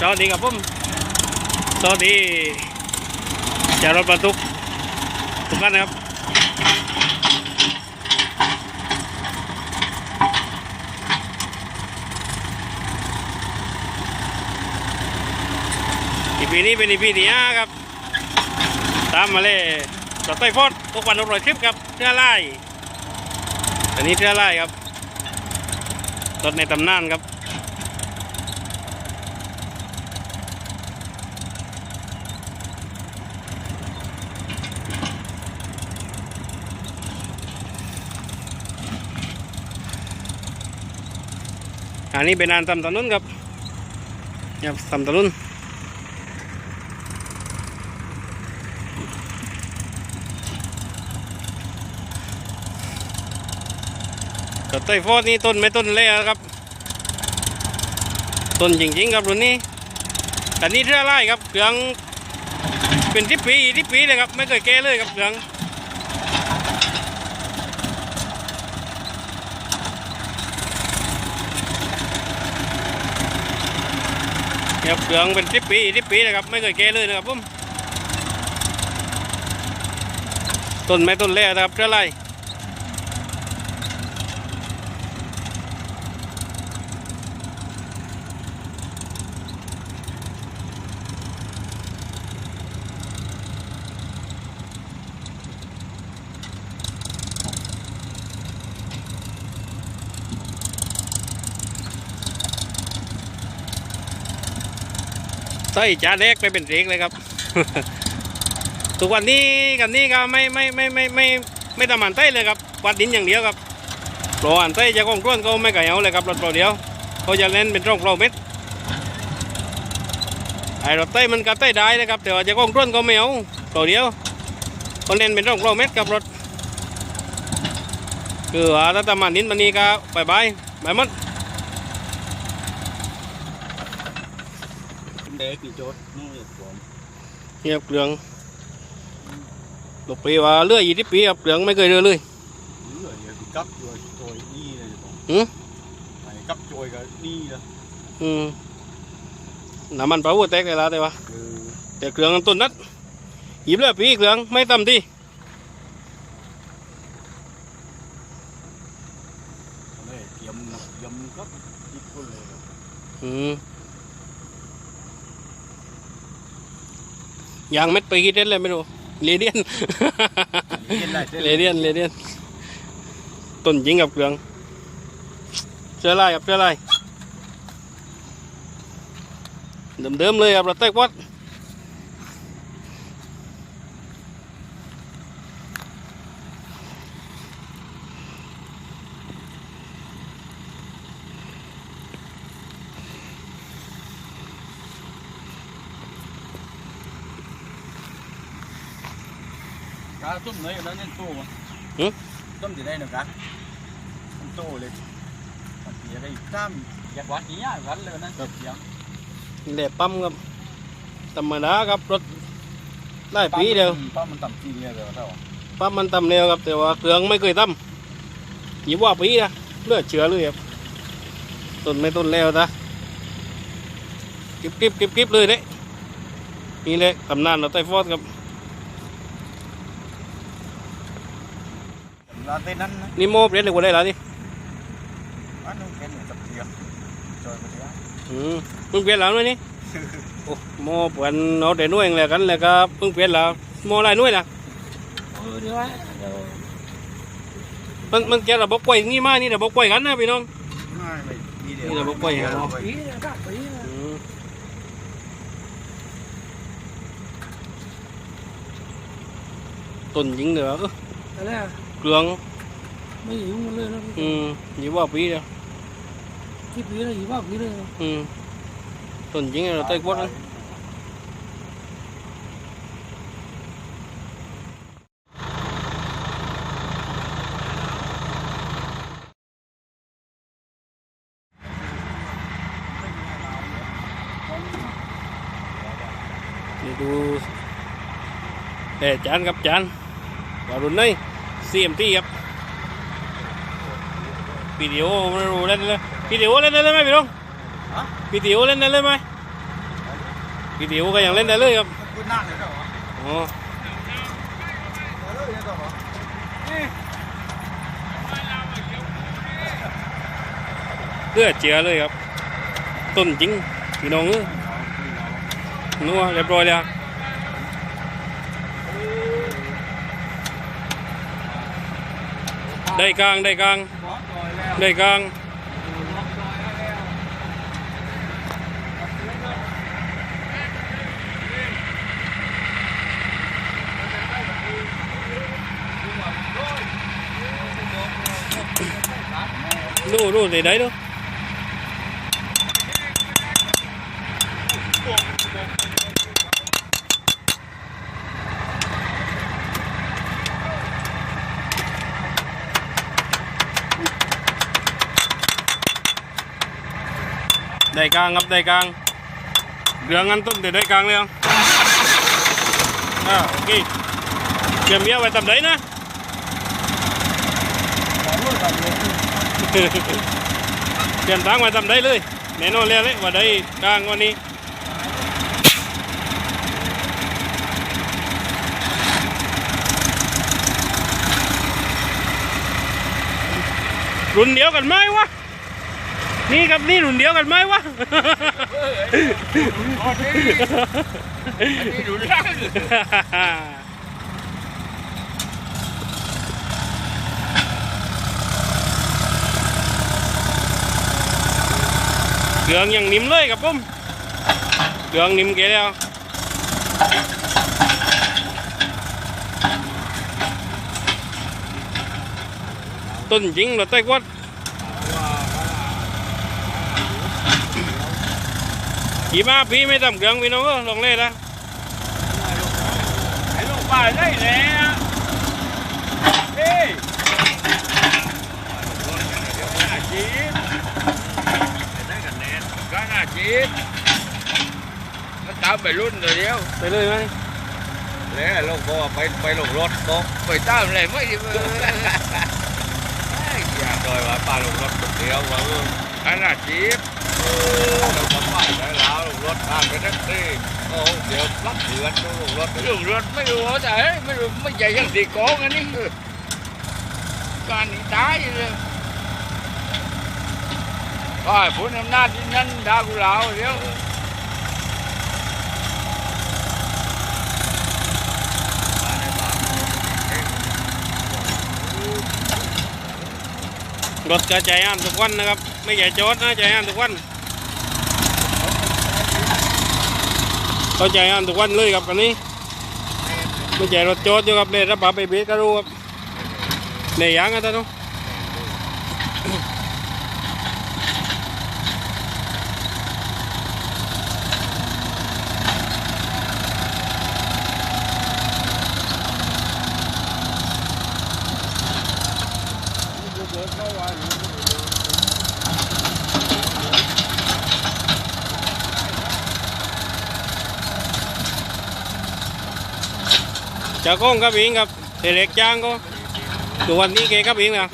สวัสดีครับผมสวัสดีจากรถบรรทุกทุกท่านนะครับ อีพีนี้เป็นอีพีที่ห้าครับ ตามมาเลยสไตล์ฟอดทุกวันอร่อยคลิปครับเชื่อไล่อันนี้เชื่อไล่ครับรถในตำนานครับ อันนี้เป็นงานทำถนนครับเนี่ยทำถนนก็ต้ยโฟดนี่ต้นไม่ต้นเล่ครับ ต้นจริงๆครับรุ่นนี้อันนี้เท่าไรครับ เครื่องเป็นทิปปีทิปปีเลยครับ ไม่เคยแก้เลยครับเครื่อง ครับเหลืองเป็นสิบปีสิบปีนะครับ ไม่เคยแก้เลยนะครับผมต้นไม้ต้นเล่นะครับเท่าไร ส่จ้าเล็กไปเป็นเล็กเลยครับ ทุกวันนี้กันนี้ก็ไม่ไม่ไม่ไม่ไม่ไม่ทำมันไต้เลยครับวัดดินอย่างเดียวครับโปรอันไต้จะกองต้วนก็ไม่ไก่เอาเลยครับรถโปรเดียวเขาจะเล่นเป็นร่องโปรเม็ดไอ้รถไต้มันก็ไต้ได้นะครับ แต่ว่าจะกองต้วนก็ไม่เอาโปรเดียวเขาเล่นเป็นร่องโปรเม็ดกับรถคือว่าถ้าทำมันดินมันนี้ก็บายบายบายหมด เด็กกี่โจทย์นู่นผมเงียบเกลืองลูกปีว่าเลื่อยยี่สิบปีครับเกลืองไม่เคยเรือเลยเรื่อยเลยกับโจยโจยนี่เลยผมหืมไอ้กับโจยกับนี่นะอืมน้ำมันเปล่าหัวแตกเลยละแต่ว่าคือแต่เกลืองต้นนัดหยิบเลยปีเกลืองไม่ต่ำที่เนี่ยยำยำกับญี่ปุ่นเลยครับอืม ยางเม็ดไปกี่เด็ดเลยไม่รู้เลเดียนเย็นได้เส้นเลเดียนเลเดียนต้นยิงกับเกลืองเสื้อลายกับเสื้อลายเดิมๆเลยครับเราแตกวัด ต้มเนยแล้วเนี่ยโตมั้งต้มที่ได้หนึ่งกะต้มโตเลยมันเสียได้จ้ามอยากวัดนี้อะวัดเลยนั่นเสียงนี่แหละปั๊มครับธรรมดาครับรถได้ปีเดียวป้ามันต่ำจริงเนี่ยเดี๋ยวเท่าปั๊มมันตำเร็วครับแต่ว่าเครื่องไม่เคยตำหยิบว่าปีนะเลือดเชื้อเลยครับต้นไม่ต้นแล้วนะกริบกริบกริบกริบเลยเด้นี่แหละตำนานเราไต้ฟอดครับ ร้าเต้นั้นนี่โมเปลี่ยนเลยกว่าได้แล้วนี่อันนู้นเป็นเหมือนกับเสียงโจยไปเสียอืมเพิ่งเปลี่ยนแล้วนี่นี่โอ้โมเปลี่ยนเอาแต่หน่วยเลยกันเลยครับเพิ่งเปลี่ยนแล้วโมอะไรนุ่ยล่ะเดี๋ยวมันมันแกระบบไว้นี่มานี่ระบบไว้กันนะพี่น้องไม่นี่เราบอกว่าอย่างนั้นเดี๋วเไปปีนะกะปีนะอืมต้นยิงเหนือเกลือง ไม่หิวมันเลยนะอืมหยิบว่าปีเดียวที่ปีนะหิวว่าปีเลยอืมต้นยิงเราไต้กวดนะนี่ดูเอ่จานครับจานว่ารุ่นไหน CMT ครับ วิดีโอไม่รู้เล่นเลยวิดีโอเล่นได้ไหมพี่น้องฮะวิดีโอเล่นได้ไหมวิดีโอก็ยังเล่นได้เลยครับคุณหน้าเลยเหรออ๋อเออยังต่อเหรอเพื่อเจียเลยครับ ต้นจริงพี่น้องเอ้ยนัวเรียบร้อยแล้วได้กลางได้กลาง đây con đủ đủ gì đấy đâu ได้กลางครับได้กลางเหลืองงั้นต้นเดี๋ได้กลางเลยอะโอเคเตรียมเยอะไว้ตำไหนนะเตรียมตังไว้ตำได้เลยแน่นอนเลยเลยว่าได้กลางวันนี้รุ่นเดียวกันไหมวะ นี่กับนี่รุ่นเดียวกันไหมวะนี่ดูร่างเครื่องอยังนิ่มเลยครับผมเครื่องนิ่มแกแล้วต้นจริงเราใต้กวัด ขี่มาพี่ไม่ทำเครื่องพี่น้องก็ลงเล่นนะไอ้ลูกป่าได้แล้วเฮ้ยหน้าจีนได้กันแน่ก็หนาจีนก็ตามไปรุ่นเดียวไปเลยไหมแล้วลูกก็ไปไปลงรถก็ไปตามเลยไม่ดีเลยอยากโดยว่าป้าลงรถคนเดียวว่า เออขนาดจีบเออเราทำป้ายไว้แล้วลงรถผ่านไปนักทีโอ้เดี๋ยวรับเดือนลงรถลงรถไม่รู้แต่ไม่รู้ไม่ใหญ่ยังตีโกงอันนี้การหนีตายเลยก็ผู้นำหน้าที่นั่นดากุเหลาเดี๋ยว รถกระจายอ่านทุกวันนะครับ ไม่ใช่โจทย์นะใจอ่านทุกวันเขาใจอ่านทุกวันเลยครับอันนี้ ไม่ใช่รถโจทย์อยู่ครับเลยรับปาไปเบรกก็รู้ครับในยางกันท่านเน จะเจ้าของกับเองครับเด็กจ้างก็ตัววันนี้แกกับเองนะ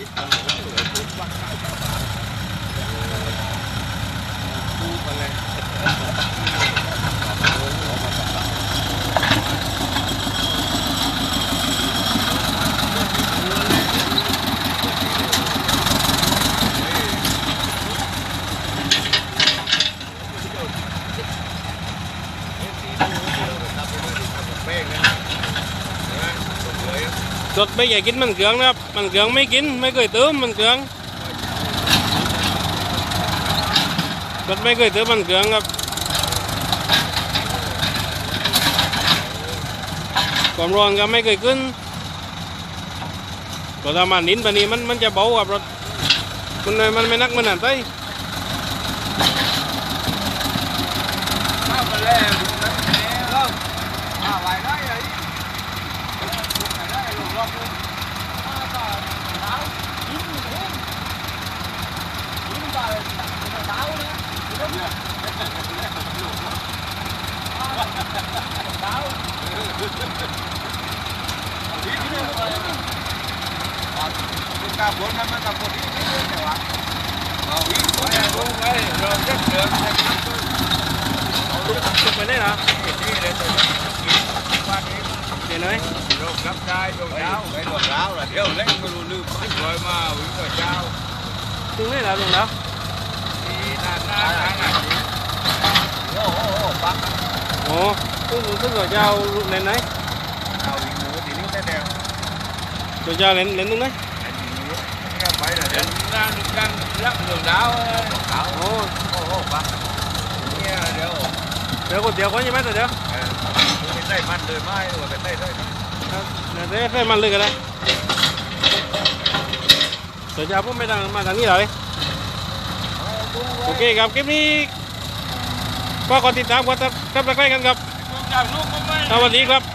รถไม่ใหญ่กินมันเกลืองนะครับ มันเกลืองไม่กินไม่เคยเติมมันเกลืองรถไม่เคยเติมมันเกลืองครับความร้อนก็ไม่เคยขึ้นตัวทำมันนินปนนี้มันมันจะเบากับรถมันไม่มันไม่นักมันหนักไป ข้าวมาแล้วแล้วอ่าไหวได้เลยได้ลงรอบเลยอ่าก็เท้ายิ้มเลยยิ้มไปเท้านะยิ้มเนี่ยเท้ายิ้มเลย เป็นการบนมันมันกับคนที่ไม่ได้แต่ว่าเอาวิ่งไปลงไปเราเดินเดินไปได้เหรอนี่เลยตัวนี้กินวันนี้เดี๋ยวไหนโรครับได้โรค ก็ไปแล้วเดี๋ยวหน้าหนึ่งกันรักเรื่องดาวขาวโอ้โอ้โหปักเนี่ยเดี๋ยวเดี๋ยวก๋วยเตี๋ยวก่อนใช่ไหมแต่เดี๋ยวเออไม่ได้มันเลยไม่หรือว่าเป็นได้เลยครับเดี๋ยวได้ใส่มันเลยก็ได้เดี๋ยวจะเอาพวกไม่ทางมาทางนี้เลยโอเคครับคลิปนี้ก็กดติดตามกดซับสไครต์กันครับจากลูกก็ไม่สวัสดีครับ